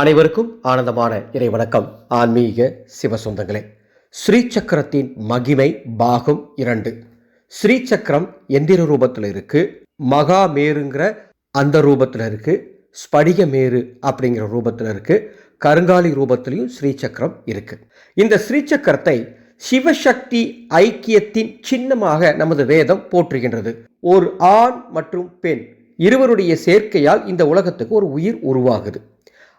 அனைவருக்கும் ஆனந்தமான இறை வணக்கம் ஆன்மீக சிவசொந்தங்களே ஸ்ரீ சக்கரத்தின் மகிமை பாகம் இரண்டு. ஸ்ரீ சக்கரம் எந்திர ரூபத்தில் இருக்கு மகாமேருங்கிற அந்த ரூபத்தில் இருக்கு ஸ்படிக மேரு அப்படிங்கிற ரூபத்தில் இருக்கு கருங்காலி ரூபத்திலையும் ஸ்ரீசக்கரம் இருக்கு. இந்த ஸ்ரீ சக்கரத்தை சிவசக்தி ஐக்கியத்தின் சின்னமாக நமது வேதம் போற்றுகின்றது. ஒரு ஆண் மற்றும் பெண் இருவருடைய சேர்க்கையால் இந்த உலகத்துக்கு ஒரு உயிர் உருவாகுது.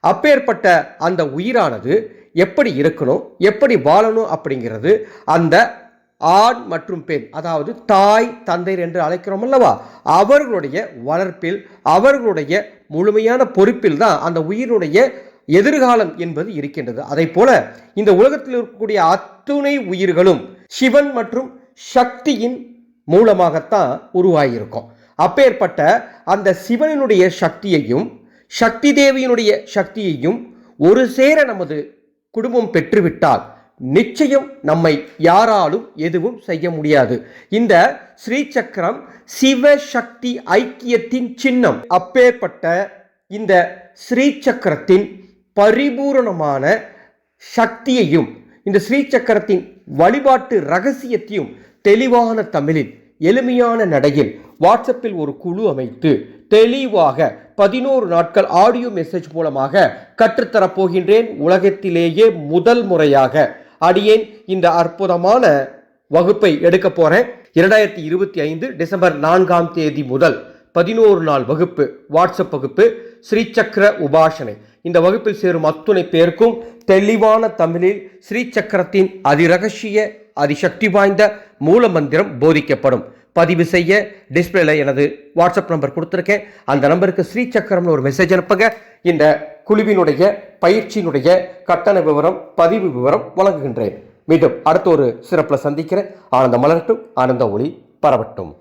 அப்பேற்பட்ட அந்த உயிரானது எப்படி இருக்கணும் எப்படி வாழணும் அப்படிங்கிறது அந்த ஆண் மற்றும் பெண் அதாவது தாய் தந்தையர் என்று அழைக்கிறோம் அல்லவா? அவர்களுடைய வளர்ப்பில் அவர்களுடைய முழுமையான பொறுப்பில் தான் அந்த உயிரினுடைய எதிர்காலம் என்பது இருக்கின்றது. அதை போல இந்த உலகத்தில் இருக்கக்கூடிய அத்துணை உயிர்களும் சிவன் மற்றும் சக்தியின் மூலமாகத்தான் உருவாகியிருக்கும். அப்பேற்பட்ட அந்த சிவனினுடைய சக்தியையும் சக்தி தேவியினுடைய சக்தியையும் ஒரு சேர நமது குடும்பம் பெற்றுவிட்டால் நிச்சயம் நம்மை யாராலும் எதுவும் செய்ய முடியாது. இந்த ஸ்ரீ சக்கரம் சிவசக்தி ஐக்கியத்தின் சின்னம். அப்பேற்பட்ட இந்த ஸ்ரீ சக்கரத்தின் பரிபூரணமான சக்தியையும் இந்த ஸ்ரீ சக்கரத்தின் வழிபாட்டு ரகசியத்தையும் தெளிவான தமிழில் எளிமையான நடையில் வாட்ஸ்அப்பில் ஒரு குழு அமைத்து தெளிவாக பதினோரு நாட்கள் ஆடியோ மெசேஜ் மூலமாக கற்றுத்தரப்போகின்றேன். உலகத்திலேயே முதல் முறையாக அடியேன். இந்த அற்புதமான வகுப்பை எடுக்க போறேன். இரண்டாயிரத்தி இருபத்தி ஐந்து டிசம்பர் நான்காம் தேதி முதல் பதினோரு நாள் வகுப்பு வாட்ஸ்அப் வகுப்பு ஸ்ரீசக்கர உபாசனை. இந்த வகுப்பில் சேரும் அத்துணை பேருக்கும் தெளிவான தமிழில் ஸ்ரீசக்கரத்தின் அதிரகசிய அதிசக்தி வாய்ந்த மூல மந்திரம் போதிக்கப்படும். பதிவு செய்ய டிஸ்பிளேல எனது வாட்ஸ்அப் நம்பர் கொடுத்துருக்கேன். அந்த நம்பருக்கு ஸ்ரீ சக்கரம்னு ஒரு மெசேஜ் அனுப்புங்க. இந்த குழுவினுடைய பயிற்சியினுடைய கட்டண விவரம் பதிவு விவரம் வழங்குகின்றேன். மீண்டும் அடுத்த ஒரு சிறப்பில் சந்திக்கிறேன். ஆனந்த மலரட்டும் ஆனந்த ஒளி பரவட்டும்.